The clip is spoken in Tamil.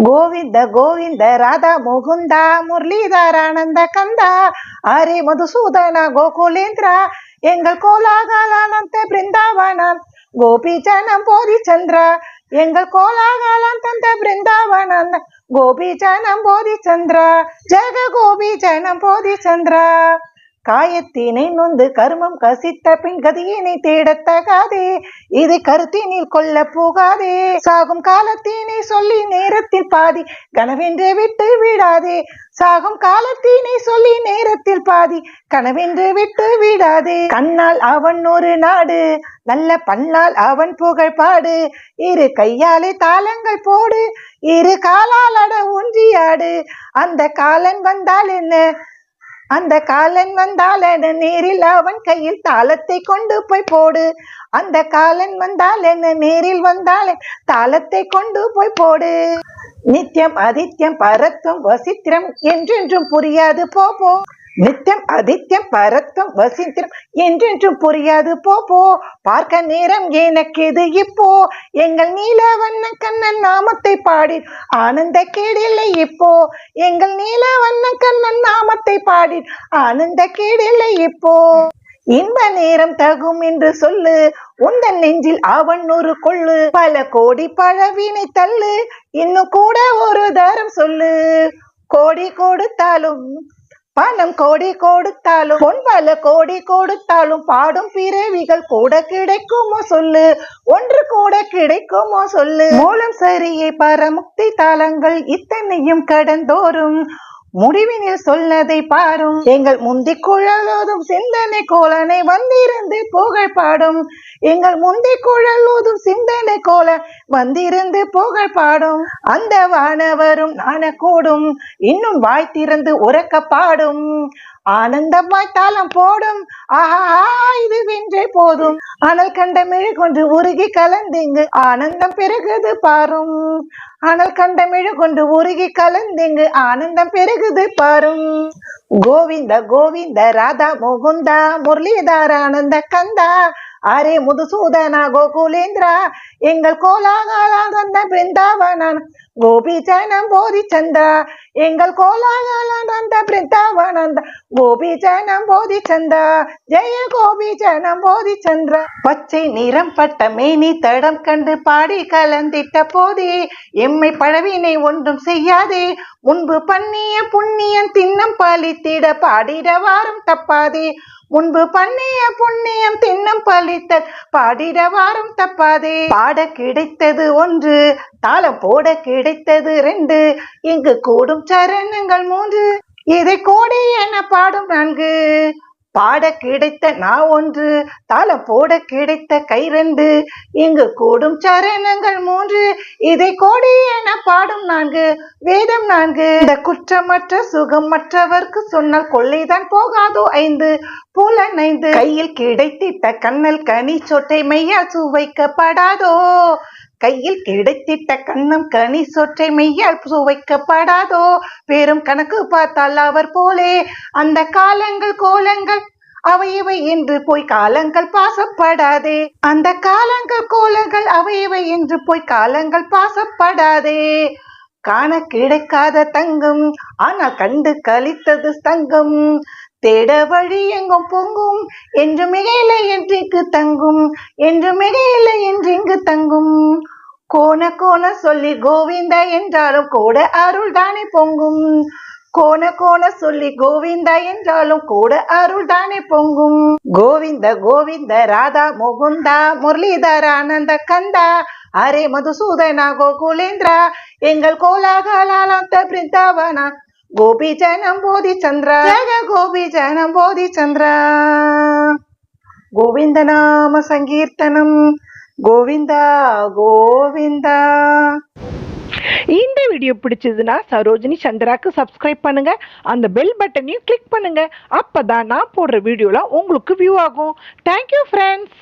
ಗೋವಿಂದ ಗೋವಿಂದ ರಾಧಾ ಮುಕುಂದ ಮುರಳೀಧರಾನಂದ ಕಂದ ಹರೇ ಮಧುಸೂದನ ಗೋಕುಲೇಂದ್ರ எங்கள் கோலாகலானந்த பிருந்தாவனம் கோபிஜனம் போதிச்சந்திர எங்கள் கோலாகலம் தந்த பிருந்தாவனம் கோபிஜனம் போதிச்சந்திர ஜெக கோபிஜனம் போதிச்சந்திர காயத்தினை நொந்து கருமம் கசித்த பின் கதியினை தேடத்தகாதே இதை கருத்தினில் கொல்ல போகாதே. சாகும் காலத்தினை சொல்லி நேரத்தில் பாதி கனவென்று விட்டு விடாதே. சாகும் காலத்தினை சொல்லி நேரத்தில் பாதி கனவென்று விட்டு விடாதே. கண்ணால் அவன் ஒரு நாடு நல்ல பண்ணால் அவன் புகழ் பாடு இரு கையாலே தாளங்கள் போடு இரு காலால் அட ஊன்றியாடு அந்த காலன் வந்தால் என்ன? அந்த காலன் வந்தால் என்ன நேரில் அவன் கையில் தாளத்தை கொண்டு போய் போடு. அந்த காலன் வந்தால் என்ன நேரில் வந்தாலே தாளத்தை கொண்டு போய் போடு. நித்தியம் அதித்யம் பரத்தும் வசித்திரம் என்றென்றும் புரியாது போ நித்தியம் அதித்யம் பரத்தும் வசித்திரம் என்றென்றும் புரியாது போ போ. பார்க்க நேரம் எனக்கு இது இப்போ? எங்கள் நீலவண்ண கண்ணன் நாமத்தை பாடி ஆனந்த கேடில்லை இப்போ? எங்கள் நீலவண்ண கண்ணன் பாடி ஆனந்த கேடில்லை இப்போ. இன்ப நேரம் தகும் என்று சொல்லு. உந்தன் நெஞ்சில் அவன் ஒரு கொள்ளு. பல கோடி பழவினை தள்ளு. இன்னும் கூட ஒரு தரம் சொல்லு. கோடி கொடுத்தாலும் பணம் கோடி கொடுத்தாலும் பொன் பல கோடி கொடுத்தாலும் பாடும் பிறவிகள் கூட கிடைக்குமோ சொல்லு. ஒன்று கூட கிடைக்குமோ சொல்லு. மூலம் சரியை பரமுக்தி தாளங்கள் இத்தனையும் கடந்தோறும். முடிவினில் சொன்னதை பாரும். எங்கள் முந்தி குழலோதும் சிந்தனை கோலனை வந்திருந்து புகழ் பாடும். எங்கள் முந்தி குழலோதும் சிந்தனை கோல வந்திருந்து புகழ் பாடும். அந்த வானவரும் நான கூடும் இன்னும் வாய் திறந்து உறக்க பாடும். ஆனந்தமாய் தாளம் போடும். ஆஹா இது வென்றே போதும். அனல் கண்ட மெழுகொன்று உருகி கலந்திங்கு ஆனந்தம் பெருகுது பாரும். அனல் கண்ட மெழுகொன்று உருகி கலந்திங்கு ஆனந்தம் பெருகுது பாரும். கோவிந்த கோவிந்த ராதா முகுந்தா முரளிதர ஆனந்த கந்தா. அரே முதுசூதனா கோகுலேந்திரா எங்கள் கோலாகலானந்த பிருந்தாவனான் கோபிஜனம் போதி சந்திரா எங்கள் கோலாகலானந்த பிருந்தாவனந்த கோபிஜனம் போதி சந்திரா ஜெய கோபிஜனம் போதி சந்திரா பச்சை நிறம் பட்ட மேனி தடம் கண்டு பாடி கலந்திட்ட போதே எம்மை பழவினை ஒன்றும் செய்யாதே. முன்பு பண்ணிய புண்ணியம் தின்னம் பாலித்திட பாடிட வாரம் தப்பாதே. முன்பு பண்ணிய புண்ணியம் தின்னம் பலித்த பாடிட வாரம் தப்பாதே. பாட கிடைத்தது ஒன்று தாளம் போட கிடைத்தது ரெண்டு இங்கு கூடும் சரணங்கள் மூன்று. இதை கோடி என பாடும் நான்கு. பாட கிடைத்த நான் ஒன்று தாளம் போட கிடைத்த கை ரெண்டு இங்கு கூடும் சரணங்கள் மூன்று இதை கோடி என பாடும் நான்கு வேதம் நான்கு. இந்த குற்றமற்ற சுகமற்றவர்க்கு சொன்னால் கொள்ளைதான் போகாதோ ஐந்து புலன் ஐந்து. கையில் கிடைத்திட்ட கண்ணல் கனி சொட்டை மையால் சுவைக்கப்படாதோ? கையில் கிடைத்திட்ட கண்ணம் கனி சொற்றை மெய்யால் சுவைக்கப்படாதோ பெரும் கணக்கு பார்த்தால் அவர் போலே. அந்த காலங்கள் கோலங்கள் அவை இவை என்று போய் காலங்கள் பாசப்படாதே. அந்த காலங்கள் கோலங்கள் அவை இவை என்று போய் காலங்கள் பாசப்படாதே. காண கிடைக்காத தங்கம் ஆனால் கண்டு கழித்தது தங்கம் தேட வழி எங்கும் பொங்கும் என்று மிகையில்லை என்றிங்கு தங்கும் என்று மிகையில்லை என்றிங்கு தங்கும். கோண கோண சொல்லி கோவிந்தா என்றாலும் கூட அருள் தானே பொங்கும். கோண கோண சொல்லி கோவிந்தா என்றாலும் கூட அருள் தானே பொங்கும். கோவிந்த கோவிந்த ராதா முகுந்தா முரளிதர ஆனந்த கந்தா அரே மதுசூதனா கோகுலேந்திரா எங்கள் கோலாகலாலாந்த பிருந்தாவனா கோபி ஜனம் போதி சந்திரா கோபி ஜனம் போதி சந்திரா கோவிந்த நாம சங்கீர்த்தனம். கோவிந்தா கோவிந்தா. இந்த வீடியோ பிடிச்சதுன்னா சரோஜினி சந்திராக்கு சப்ஸ்கிரைப் பண்ணுங்க. அந்த பெல் பட்டனையும் கிளிக் பண்ணுங்க. அப்பதான் நான் போடுற வீடியோலாம் உங்களுக்கு வியூ ஆகும். Thank you friends